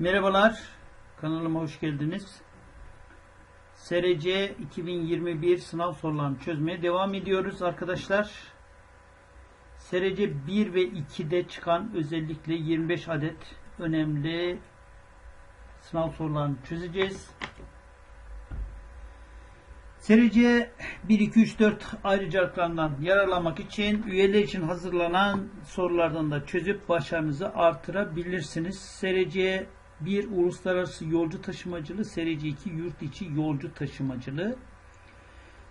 Merhabalar, kanalıma hoş geldiniz. SRC 2021 sınav sorularını çözmeye devam ediyoruz arkadaşlar. SRC 1 ve 2'de çıkan özellikle 25 adet önemli sınav sorularını çözeceğiz. SRC 1, 2, 3, 4 ayrıcalıklarından yararlanmak için üyeler için hazırlanan sorulardan da çözüp başarınızı artırabilirsiniz. SRC 1 uluslararası yolcu taşımacılığı, SRC 2 yurt içi yolcu taşımacılığı.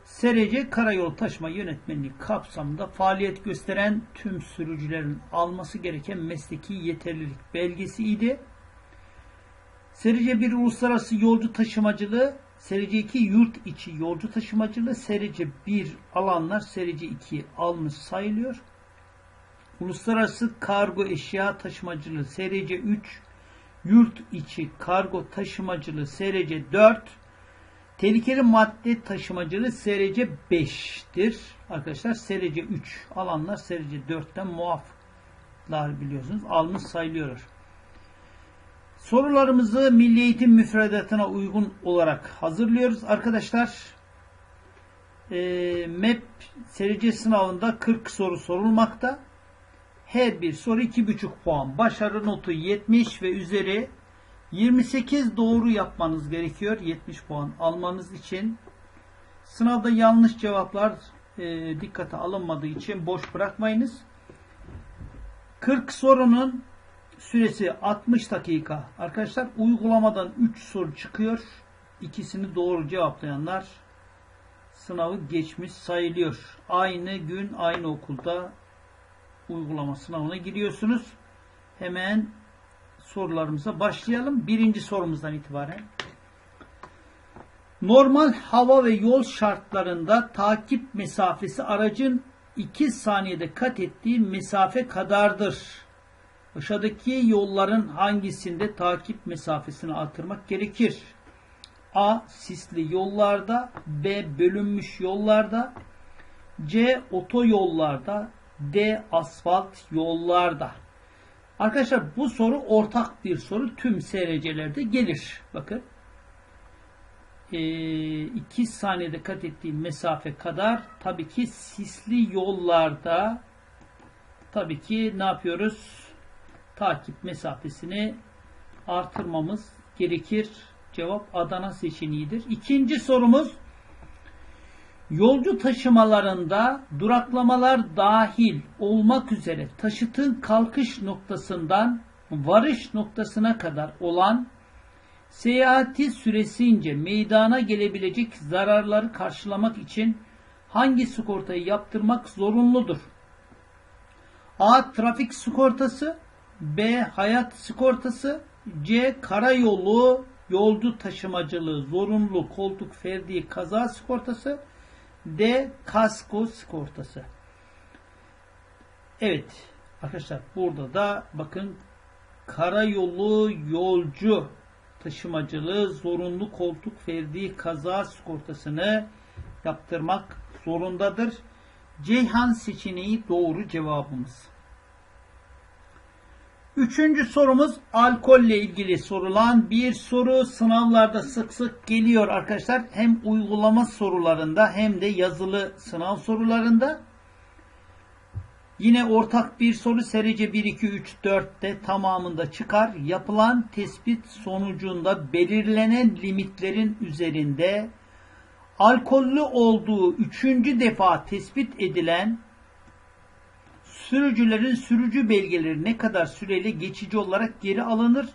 SRC karayol taşıma yönetmenliği kapsamında faaliyet gösteren tüm sürücülerin alması gereken mesleki yeterlilik belgesi idi. SRC 1 uluslararası yolcu taşımacılığı, SRC 2 yurt içi yolcu taşımacılığı, SRC 1 alanlar SRC 2 almış sayılıyor. Uluslararası kargo eşya taşımacılığı SRC 3 yurt içi kargo taşımacılığı SRC 4 tehlikeli madde taşımacılığı SRC 5'tir. Arkadaşlar SRC 3 alanlar SRC 4'ten muaflar biliyorsunuz almış sayılıyor. Sorularımızı Milli Eğitim Müfredatı'na uygun olarak hazırlıyoruz arkadaşlar. E, MEP SRC sınavında 40 soru sorulmakta. Her bir soru 2,5 puan. Başarı notu 70 ve üzeri 28 doğru yapmanız gerekiyor. 70 puan almanız için. Sınavda yanlış cevaplar e, dikkate alınmadığı için boş bırakmayınız. 40 sorunun süresi 60 dakika. Arkadaşlar uygulamadan 3 soru çıkıyor. İkisini doğru cevaplayanlar sınavı geçmiş sayılıyor. Aynı gün aynı okulda uygulama sınavına giriyorsunuz. Hemen sorularımıza başlayalım. Birinci sorumuzdan itibaren. Normal hava ve yol şartlarında takip mesafesi aracın 2 saniyede kat ettiği mesafe kadardır. Aşağıdaki yolların hangisinde takip mesafesini artırmak gerekir? A. Sisli yollarda B. Bölünmüş yollarda C. Otoyollarda D. Asfalt yollarda. Arkadaşlar bu soru ortak bir soru. Tüm SRC'lerde gelir. Bakın. 2 e, saniyede kat ettiği mesafe kadar tabii ki sisli yollarda tabii ki ne yapıyoruz? Takip mesafesini artırmamız gerekir. Cevap Adana seçeneğidir. İkinci sorumuz Yolcu taşımalarında duraklamalar dahil olmak üzere taşıtın kalkış noktasından varış noktasına kadar olan seyahati süresince meydana gelebilecek zararları karşılamak için hangi sigortayı yaptırmak zorunludur? A. Trafik sigortası B. Hayat sigortası C. Karayolu yolcu taşımacılığı zorunlu koltuk ferdi kaza sigortası D. Kasko sigortası. Evet. Arkadaşlar burada da bakın karayolu yolcu taşımacılığı zorunlu koltuk ferdi kaza sigortasını yaptırmak zorundadır. Ceyhan seçeneği doğru cevabımız. Üçüncü sorumuz alkolle ilgili sorulan bir soru sınavlarda sık sık geliyor arkadaşlar. Hem uygulama sorularında hem de yazılı sınav sorularında. Yine ortak bir soru serice 1, 2, 3, 4'te tamamında çıkar. Yapılan tespit sonucunda belirlenen limitlerin üzerinde alkollü olduğu üçüncü defa tespit edilen Sürücülerin sürücü belgeleri ne kadar süreyle geçici olarak geri alınır?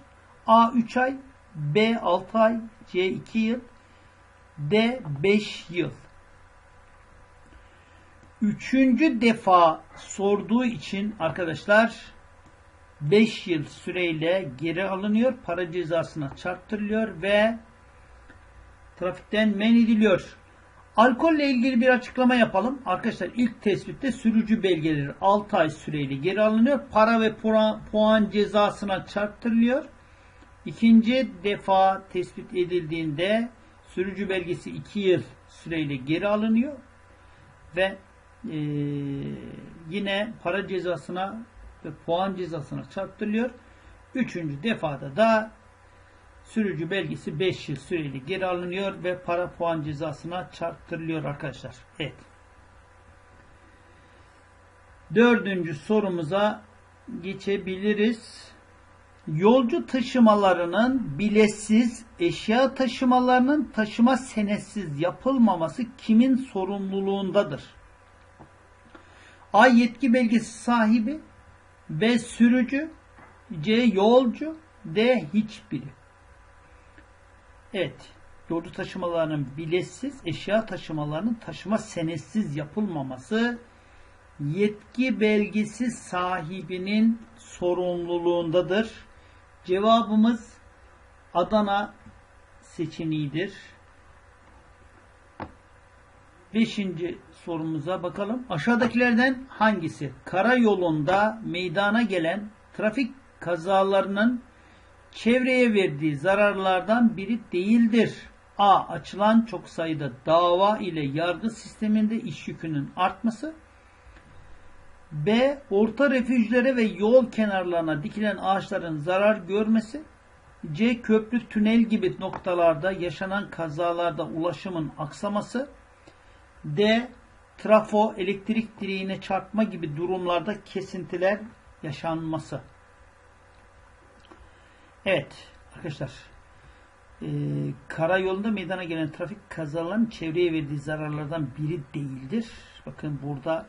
A 3 ay, B 6 ay, C 2 yıl, D 5 yıl. Üçüncü defa sorduğu için arkadaşlar 5 yıl süreyle geri alınıyor. Para cezasına çarptırılıyor ve trafikten men ediliyor. Alkolle ilgili bir açıklama yapalım. Arkadaşlar ilk tespitte sürücü belgeleri 6 ay süreyle geri alınıyor. Para ve puan, puan cezasına çarptırılıyor. İkinci defa tespit edildiğinde sürücü belgesi 2 yıl süreyle geri alınıyor. Ve e, yine para cezasına ve puan cezasına çarptırılıyor. Üçüncü defada da Sürücü belgesi 5 yıl süreli geri alınıyor ve para puan cezasına çarptırılıyor arkadaşlar. Evet. Dördüncü sorumuza geçebiliriz. Yolcu taşımalarının biletsiz, eşya taşımalarının taşıma senetsiz yapılmaması kimin sorumluluğundadır? A. Yetki belgesi sahibi B. Sürücü C. Yolcu D. Hiçbiri. Evet. Yolcu taşımalarının biletsiz, eşya taşımalarının taşıma senetsiz yapılmaması yetki belgesi sahibinin sorumluluğundadır. Cevabımız Adana seçeneğidir. Beşinci sorumuza bakalım. Aşağıdakilerden hangisi karayolunda meydana gelen trafik kazalarının çevreye verdiği zararlardan biri değildir? A. Açılan çok sayıda dava ile yargı sisteminde iş yükünün artması. B. Orta refüjlere ve yol kenarlarına dikilen ağaçların zarar görmesi. C. Köprü, tünel gibi noktalarda yaşanan kazalarda ulaşımın aksaması. D. Trafo, elektrik direğine çarpma gibi durumlarda kesintiler yaşanması. Evet arkadaşlar. Ee, karayolunda meydana gelen trafik kazalarının çevreye verdiği zararlardan biri değildir. Bakın burada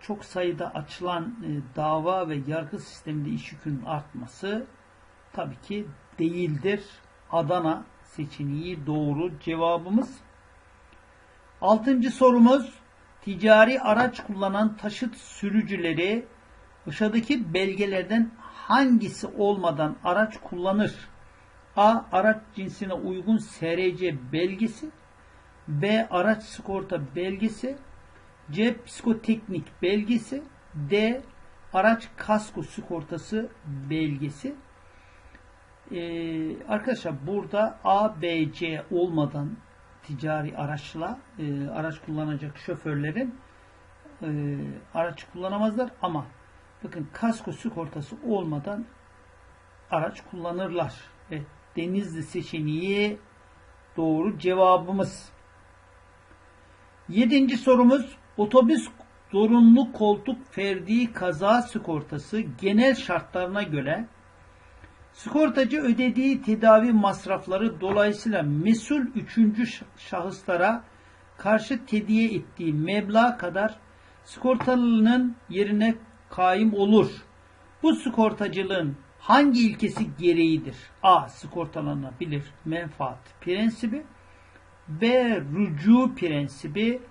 çok sayıda açılan e, dava ve yargı sisteminde iş yükünün artması tabii ki değildir. Adana seçeneği doğru cevabımız. Altıncı sorumuz ticari araç kullanan taşıt sürücüleri aşağıdaki belgelerden hangisi olmadan araç kullanır? A. Araç cinsine uygun SRC belgesi B. Araç sigorta belgesi C. Psikoteknik belgesi D. Araç kasko sigortası belgesi ee, arkadaşlar burada A, B, C olmadan ticari araçla e, araç kullanacak şoförlerin e, araç kullanamazlar ama bakın kasko sigortası olmadan araç kullanırlar. Evet, Denizli seçeneği doğru cevabımız. Yedinci sorumuz otobüs zorunlu koltuk ferdi kaza sigortası genel şartlarına göre sigortacı ödediği tedavi masrafları dolayısıyla mesul üçüncü şahıslara karşı tediye ettiği meblağ kadar sigortalının yerine kaim olur. Bu sigortacılığın hangi ilkesi gereğidir? A. Sigortalanabilir menfaat prensibi B. Rucu prensibi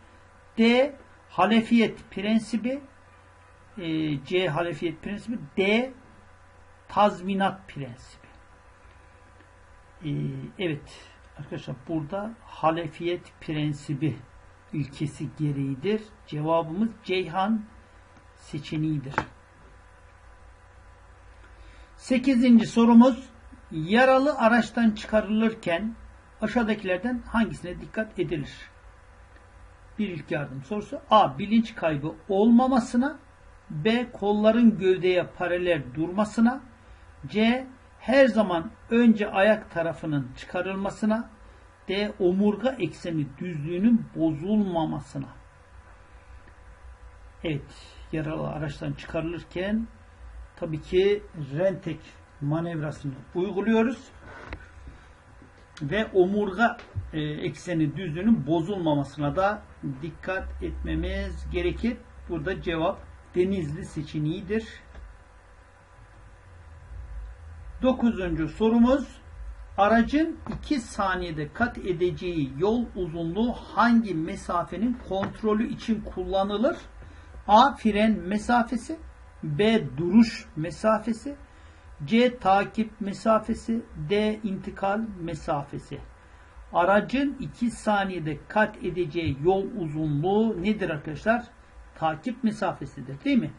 D. Halefiyet prensibi e, C. Halefiyet prensibi D. Tazminat prensibi. E, evet arkadaşlar burada halefiyet prensibi ilkesi gereğidir. Cevabımız Ceyhan seçeneğidir. Sekizinci sorumuz yaralı araçtan çıkarılırken aşağıdakilerden hangisine dikkat edilir? Bir ilk yardım sorusu. A. Bilinç kaybı olmamasına B. Kolların gövdeye paralel durmasına C. Her zaman önce ayak tarafının çıkarılmasına D. Omurga ekseni düzlüğünün bozulmamasına. Evet. Yaralı araçtan çıkarılırken tabii ki rentek manevrasını uyguluyoruz ve omurga e, ekseni düzlüğünün bozulmamasına da dikkat etmemiz gerekir. Burada cevap Denizli seçeneğidir. Dokuzuncu sorumuz aracın 2 saniyede kat edeceği yol uzunluğu hangi mesafenin kontrolü için kullanılır? A. Fren mesafesi B. Duruş mesafesi C. Takip mesafesi D. intikal mesafesi Aracın 2 saniyede kat edeceği yol uzunluğu nedir arkadaşlar? Takip mesafesidir değil mi?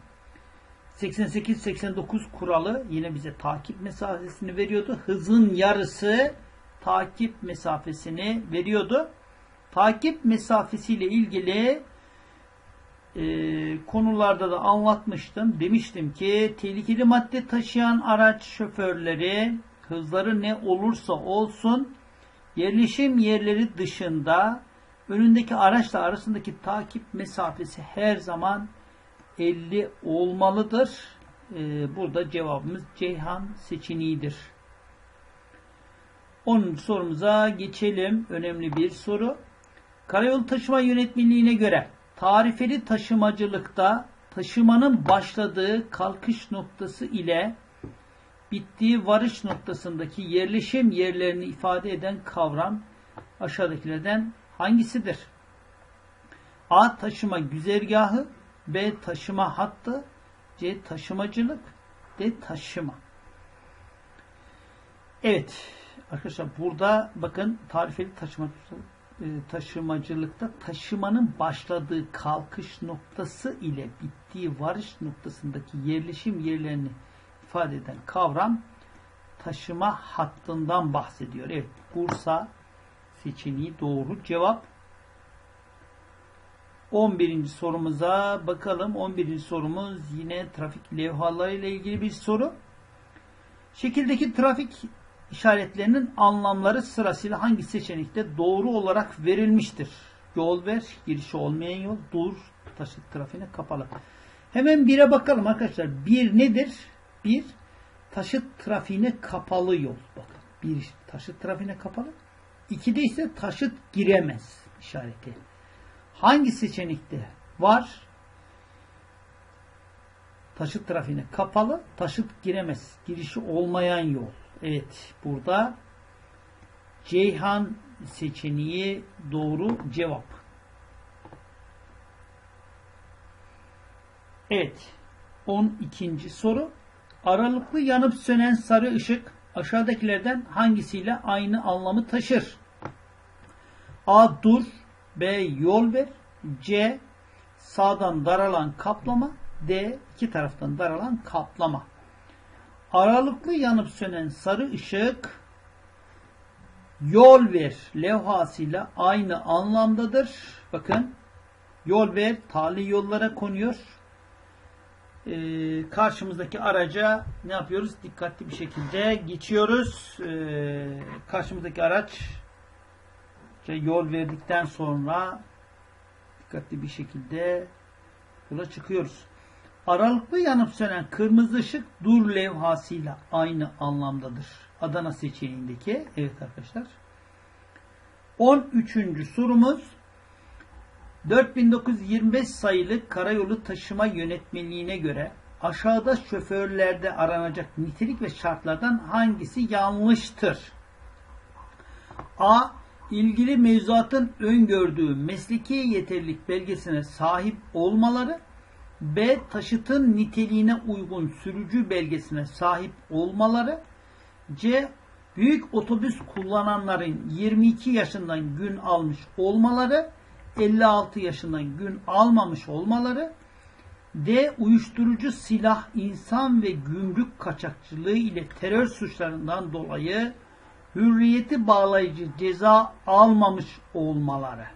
88-89 kuralı yine bize takip mesafesini veriyordu. Hızın yarısı takip mesafesini veriyordu. Takip mesafesiyle ilgili e, konularda da anlatmıştım. Demiştim ki tehlikeli madde taşıyan araç şoförleri hızları ne olursa olsun yerleşim yerleri dışında önündeki araçla arasındaki takip mesafesi her zaman 50 olmalıdır. Ee, burada cevabımız Ceyhan seçeneğidir. 10. sorumuza geçelim. Önemli bir soru. Karayolu Taşıma Yönetmeliğine göre tarifeli taşımacılıkta taşımanın başladığı kalkış noktası ile bittiği varış noktasındaki yerleşim yerlerini ifade eden kavram aşağıdakilerden hangisidir? A. Taşıma güzergahı B. Taşıma hattı C. Taşımacılık D. Taşıma Evet arkadaşlar burada bakın tarifeli taşıma, e, taşımacılıkta taşımanın başladığı kalkış noktası ile bittiği varış noktasındaki yerleşim yerlerini ifade eden kavram taşıma hattından bahsediyor. Evet Bursa seçeneği doğru cevap. 11. sorumuza bakalım. 11. sorumuz yine trafik levhaları ile ilgili bir soru. Şekildeki trafik işaretlerinin anlamları sırasıyla hangi seçenekte doğru olarak verilmiştir? Yol ver, girişi olmayan yol, dur, taşıt trafiğine kapalı. Hemen bire bakalım arkadaşlar. Bir nedir? Bir, taşıt trafiğine kapalı yol. Bakın, bir taşıt trafiğine kapalı. İkide ise taşıt giremez işareti. Hangi seçenekte var? Taşıt trafiğine kapalı, taşıt giremez. Girişi olmayan yol. Evet, burada Ceyhan seçeneği doğru cevap. Evet, 12. soru. Aralıklı yanıp sönen sarı ışık aşağıdakilerden hangisiyle aynı anlamı taşır? A. Dur B. Yol ver C. Sağdan daralan kaplama D. iki taraftan daralan kaplama. Aralıklı yanıp sönen sarı ışık yol ver levhasıyla aynı anlamdadır. Bakın yol ver tali yollara konuyor. Ee, karşımızdaki araca ne yapıyoruz? Dikkatli bir şekilde geçiyoruz. Ee, karşımızdaki araç yol verdikten sonra dikkatli bir şekilde yola çıkıyoruz. Aralıklı yanıp sönen kırmızı ışık dur levhasıyla aynı anlamdadır. Adana seçeneğindeki. Evet arkadaşlar. 13. sorumuz 4925 sayılı karayolu taşıma yönetmeliğine göre aşağıda şoförlerde aranacak nitelik ve şartlardan hangisi yanlıştır? A. İlgili mevzuatın öngördüğü mesleki yeterlilik belgesine sahip olmaları B. Taşıtın niteliğine uygun sürücü belgesine sahip olmaları. C. Büyük otobüs kullananların 22 yaşından gün almış olmaları. 56 yaşından gün almamış olmaları. D. Uyuşturucu silah, insan ve gümrük kaçakçılığı ile terör suçlarından dolayı hürriyeti bağlayıcı ceza almamış olmaları.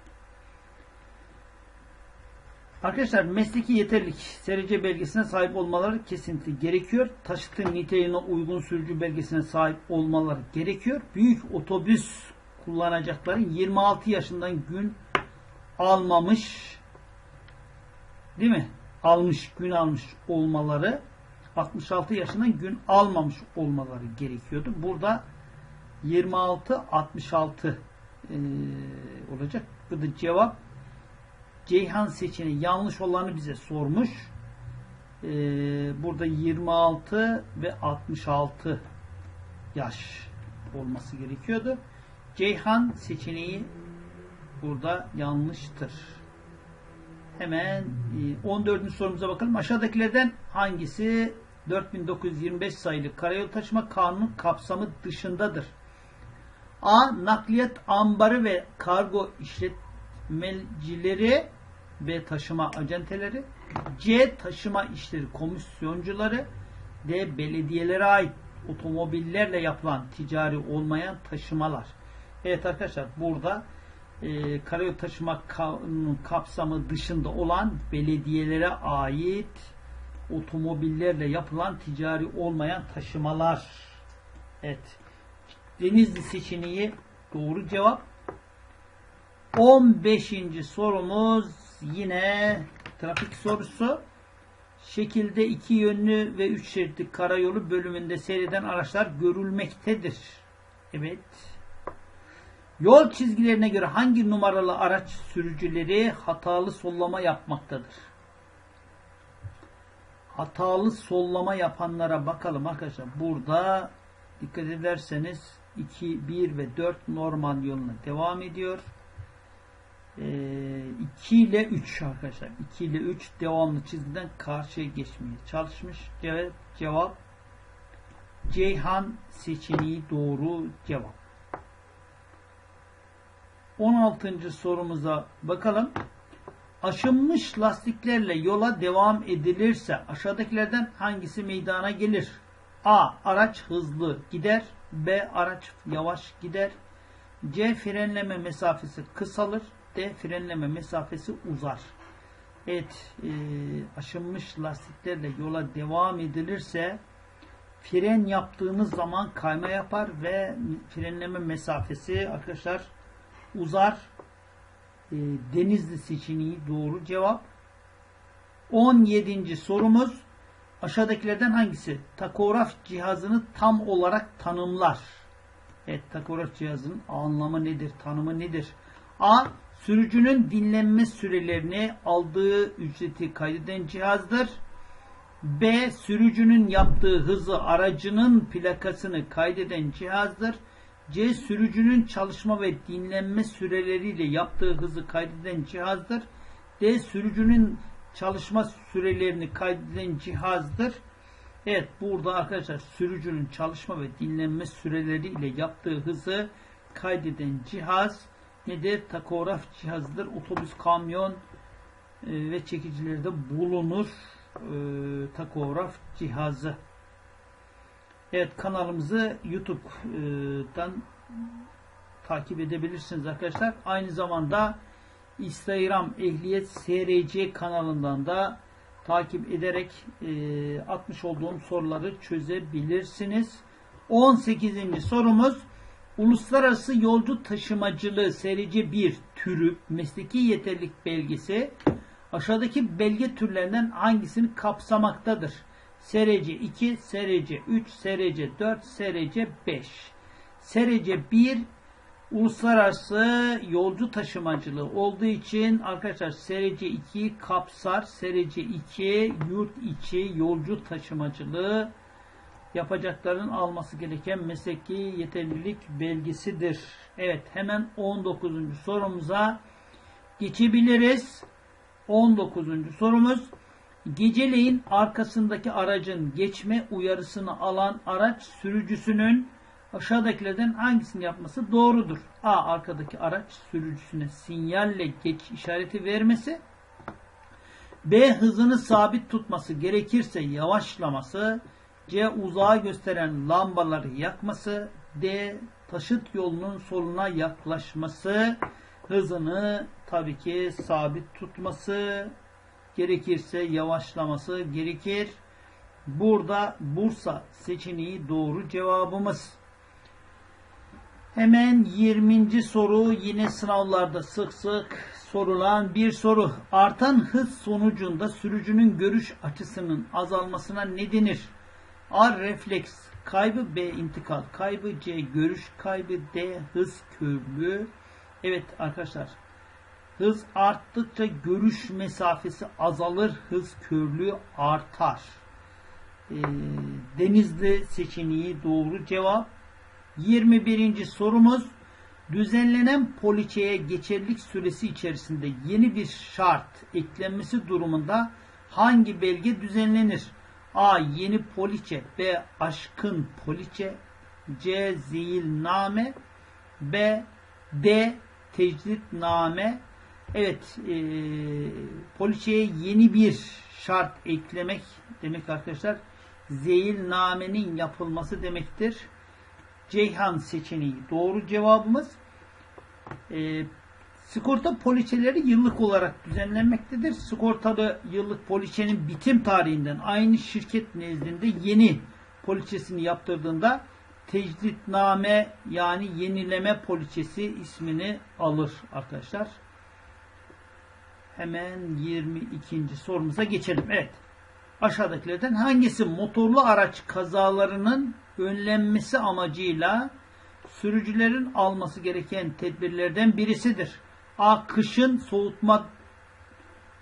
Arkadaşlar mesleki yeterlik SRC belgesine sahip olmaları kesinlikle gerekiyor. Taşıtın niteliğine uygun sürücü belgesine sahip olmaları gerekiyor. Büyük otobüs kullanacakların 26 yaşından gün almamış değil mi? Almış, gün almış olmaları 66 yaşından gün almamış olmaları gerekiyordu. Burada 26 66 e, olacak. Bu da cevap Ceyhan seçeneği yanlış olanı bize sormuş. Ee, burada 26 ve 66 yaş olması gerekiyordu. Ceyhan seçeneği burada yanlıştır. Hemen 14. E, sorumuza bakalım. Aşağıdakilerden hangisi 4925 sayılı Karayolu Taşıma Kanunu kapsamı dışındadır? A. Nakliyat ambarı ve kargo işletmecileri B. Taşıma acenteleri C. Taşıma işleri komisyoncuları D. Belediyelere ait otomobillerle yapılan ticari olmayan taşımalar. Evet arkadaşlar burada e, karayolu taşıma kapsamı dışında olan belediyelere ait otomobillerle yapılan ticari olmayan taşımalar Evet. Denizli seçeneği doğru cevap. 15. sorumuz yine trafik sorusu. Şekilde iki yönlü ve üç şeritli karayolu bölümünde seyreden araçlar görülmektedir. Evet. Yol çizgilerine göre hangi numaralı araç sürücüleri hatalı sollama yapmaktadır? Hatalı sollama yapanlara bakalım arkadaşlar. Burada dikkat ederseniz 2, 1 ve 4 normal yoluna devam ediyor. 2 ile 3 arkadaşlar. 2 ile 3 devamlı çizgiden karşıya geçmeye çalışmış. Cevap, cevap Ceyhan seçeneği doğru cevap. 16. sorumuza bakalım. Aşınmış lastiklerle yola devam edilirse aşağıdakilerden hangisi meydana gelir? A. Araç hızlı gider. B. Araç yavaş gider. C. Frenleme mesafesi kısalır. D. Frenleme mesafesi uzar. Evet, e, aşınmış lastiklerle yola devam edilirse fren yaptığınız zaman kayma yapar ve frenleme mesafesi arkadaşlar uzar. E, Denizli seçeneği doğru cevap. 17. sorumuz aşağıdakilerden hangisi takograf cihazını tam olarak tanımlar? Evet, takograf cihazının anlamı nedir, tanımı nedir? A. Sürücünün dinlenme sürelerini aldığı ücreti kaydeden cihazdır. B. Sürücünün yaptığı hızı aracının plakasını kaydeden cihazdır. C. Sürücünün çalışma ve dinlenme süreleriyle yaptığı hızı kaydeden cihazdır. D. Sürücünün çalışma sürelerini kaydeden cihazdır. Evet burada arkadaşlar sürücünün çalışma ve dinlenme süreleriyle yaptığı hızı kaydeden cihaz nedir? Takograf cihazıdır. Otobüs, kamyon e, ve çekicilerde bulunur e, takograf cihazı. Evet kanalımızı YouTube'dan takip edebilirsiniz arkadaşlar. Aynı zamanda Instagram Ehliyet SRC kanalından da takip ederek e, atmış olduğum soruları çözebilirsiniz. 18. sorumuz Uluslararası Yolcu Taşımacılığı SRC 1 türü mesleki yeterlilik belgesi aşağıdaki belge türlerinden hangisini kapsamaktadır? SRC 2, SRC 3, SRC 4, SRC 5. SRC 1 uluslararası yolcu taşımacılığı olduğu için arkadaşlar SRC 2 kapsar. SRC 2 yurt içi yolcu taşımacılığı yapacakların alması gereken mesleki yeterlilik belgesidir. Evet hemen 19. sorumuza geçebiliriz. 19. sorumuz Geceleyin arkasındaki aracın geçme uyarısını alan araç sürücüsünün aşağıdakilerden hangisini yapması doğrudur? A. Arkadaki araç sürücüsüne sinyalle geç işareti vermesi. B. Hızını sabit tutması gerekirse yavaşlaması. C. Uzağa gösteren lambaları yakması. D. Taşıt yolunun soluna yaklaşması. Hızını tabii ki sabit tutması gerekirse yavaşlaması gerekir. Burada Bursa seçeneği doğru cevabımız. Hemen 20. soru yine sınavlarda sık sık sorulan bir soru. Artan hız sonucunda sürücünün görüş açısının azalmasına ne denir? A. Refleks kaybı B. intikal kaybı C. Görüş kaybı D. Hız körlüğü. Evet arkadaşlar Hız arttıkça görüş mesafesi azalır, hız körlüğü artar. E, Denizli seçeneği doğru cevap. 21. sorumuz düzenlenen poliçeye geçerlilik süresi içerisinde yeni bir şart eklenmesi durumunda hangi belge düzenlenir? A. Yeni poliçe B. Aşkın poliçe C. Zeyilname B. D. Tecditname Evet, e, poliçeye yeni bir şart eklemek demek arkadaşlar. Zeyilnamenin yapılması demektir. Ceyhan seçeneği doğru cevabımız. E, sigorta poliçeleri yıllık olarak düzenlenmektedir. Sigortalı yıllık poliçenin bitim tarihinden aynı şirket nezdinde yeni poliçesini yaptırdığında tecditname yani yenileme poliçesi ismini alır arkadaşlar. Hemen 22. sorumuza geçelim. Evet. Aşağıdakilerden hangisi motorlu araç kazalarının önlenmesi amacıyla sürücülerin alması gereken tedbirlerden birisidir? A. Kışın soğutma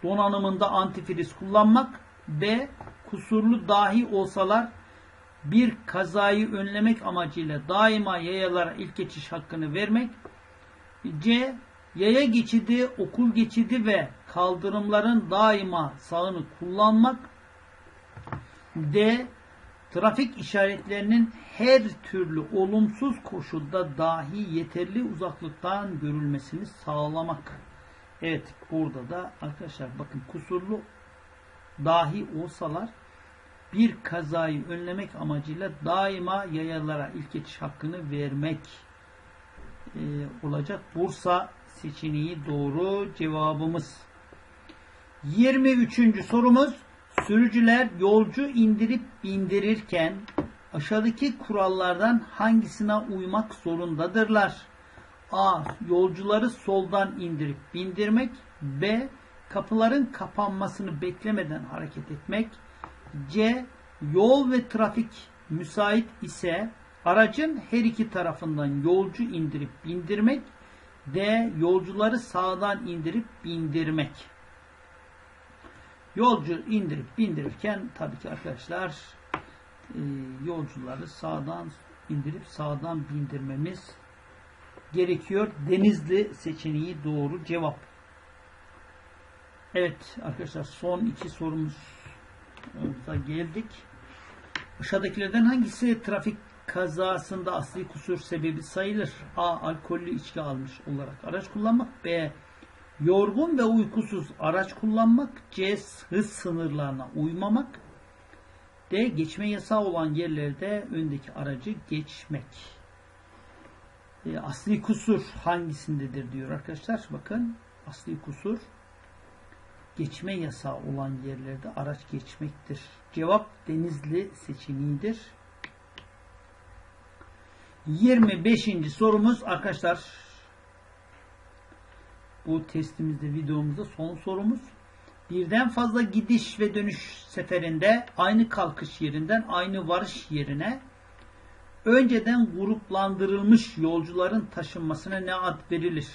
donanımında antifriz kullanmak. B. Kusurlu dahi olsalar bir kazayı önlemek amacıyla daima yayalara ilk geçiş hakkını vermek. C. Yaya geçidi, okul geçidi ve kaldırımların daima sağını kullanmak. D. Trafik işaretlerinin her türlü olumsuz koşulda dahi yeterli uzaklıktan görülmesini sağlamak. Evet burada da arkadaşlar bakın kusurlu dahi olsalar bir kazayı önlemek amacıyla daima yayalara ilk geçiş hakkını vermek e, olacak. Bursa seçeneği doğru cevabımız. 23. sorumuz sürücüler yolcu indirip bindirirken aşağıdaki kurallardan hangisine uymak zorundadırlar? A. Yolcuları soldan indirip bindirmek. B. Kapıların kapanmasını beklemeden hareket etmek. C. Yol ve trafik müsait ise aracın her iki tarafından yolcu indirip bindirmek. D. Yolcuları sağdan indirip bindirmek. Yolcu indirip bindirirken tabii ki arkadaşlar e, yolcuları sağdan indirip sağdan bindirmemiz gerekiyor. Denizli seçeneği doğru cevap. Evet arkadaşlar son iki sorumuza geldik. Aşağıdakilerden hangisi trafik kazasında asli kusur sebebi sayılır? A. Alkollü içki almış olarak araç kullanmak. B. Yorgun ve uykusuz araç kullanmak. C. Hız sınırlarına uymamak. D. Geçme yasağı olan yerlerde öndeki aracı geçmek. E, asli kusur hangisindedir diyor arkadaşlar. Bakın asli kusur geçme yasağı olan yerlerde araç geçmektir. Cevap Denizli seçeneğidir. 25. sorumuz arkadaşlar bu testimizde videomuzda son sorumuz. Birden fazla gidiş ve dönüş seferinde aynı kalkış yerinden aynı varış yerine önceden gruplandırılmış yolcuların taşınmasına ne ad verilir?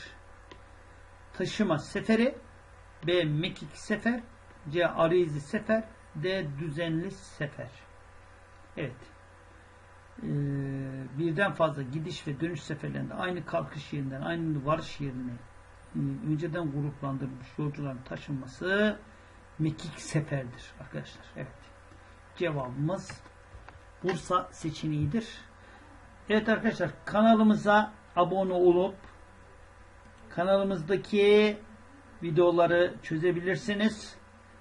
Taşıma seferi B. Mekik sefer C. Arizi sefer D. Düzenli sefer Evet. Ee, birden fazla gidiş ve dönüş seferlerinde aynı kalkış yerinden aynı varış yerine önceden gruplandırılmış yolcuların taşınması mekik seferdir arkadaşlar. Evet. Cevabımız Bursa seçeneğidir. Evet arkadaşlar kanalımıza abone olup kanalımızdaki videoları çözebilirsiniz.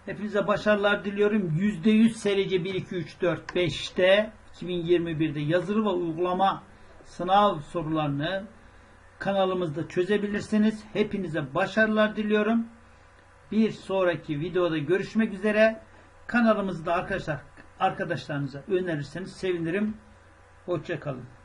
Hepinize başarılar diliyorum. %100 SRC 1, 2, 3, 4, 5'te 2021'de yazılı ve uygulama sınav sorularını kanalımızda çözebilirsiniz. Hepinize başarılar diliyorum. Bir sonraki videoda görüşmek üzere. Kanalımızda arkadaşlar arkadaşlarınıza önerirseniz sevinirim. Hoşçakalın.